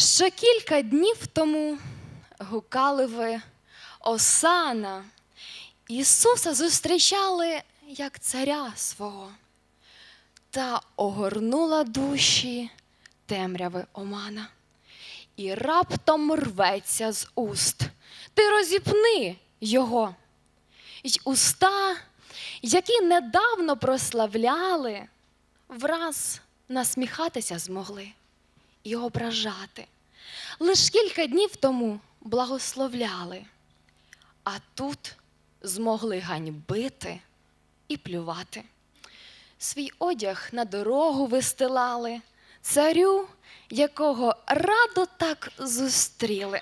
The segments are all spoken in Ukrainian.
Ще кілька днів тому гукали ви Осана. Ісуса зустрічали як царя свого, та огорнула душі темряви омана. І раптом рветься з уст. Ти розіпни його. Й уста, які недавно прославляли, враз насміхатися змогли і ображати. Лиш кілька днів тому благословляли, а тут змогли ганьбити і плювати. Свій одяг на дорогу вистилали, царю, якого радо так зустріли.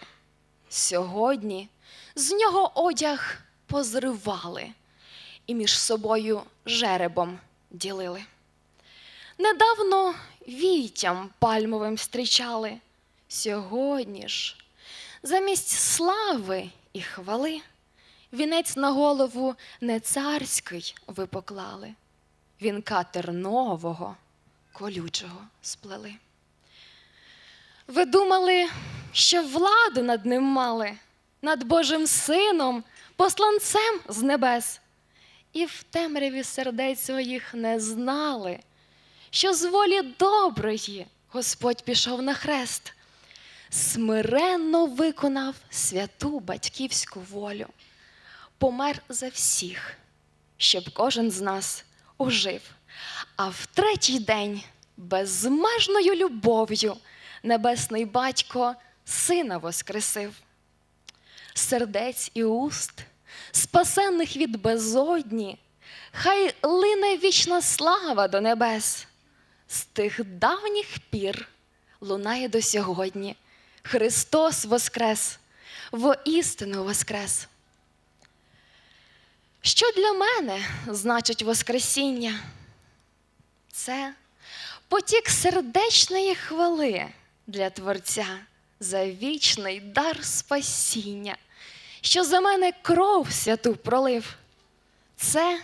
Сьогодні з нього одяг позривали і між собою жеребом ділили. Недавно вітям пальмовим зустрічали. Сьогодні ж, замість слави і хвали, вінець на голову не царський ви поклали, вінка тернового, колючого сплели. Ви думали, що владу над ним мали, над Божим сином, посланцем з небес, і в темряві сердець своїх не знали що з волі доброї Господь пішов на хрест, смиренно виконав святу батьківську волю, помер за всіх, щоб кожен з нас ужив, а в третій день безмежною любов'ю небесний батько сина воскресив. Сердець і уст, спасенних від безодні, хай лине вічна слава до небес. З тих давніх пір лунає до сьогодні. Христос воскрес, воістину воскрес. Що для мене значить Воскресіння? Це потік сердечної хвали для Творця за вічний дар спасіння, що за мене кров святу пролив. Це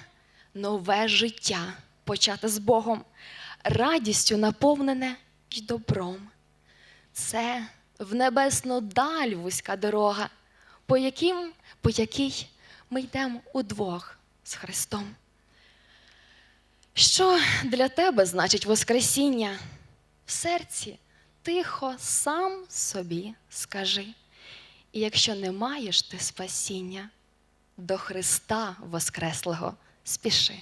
нове життя, почате з Богом, радістю наповнене й добром. Це в небесну даль вузька дорога, по, яким, по якій ми йдемо удвох з Христом. Що для тебе значить Воскресіння? В серці тихо сам собі скажи. І якщо не маєш ти спасіння, до Христа Воскреслого спіши.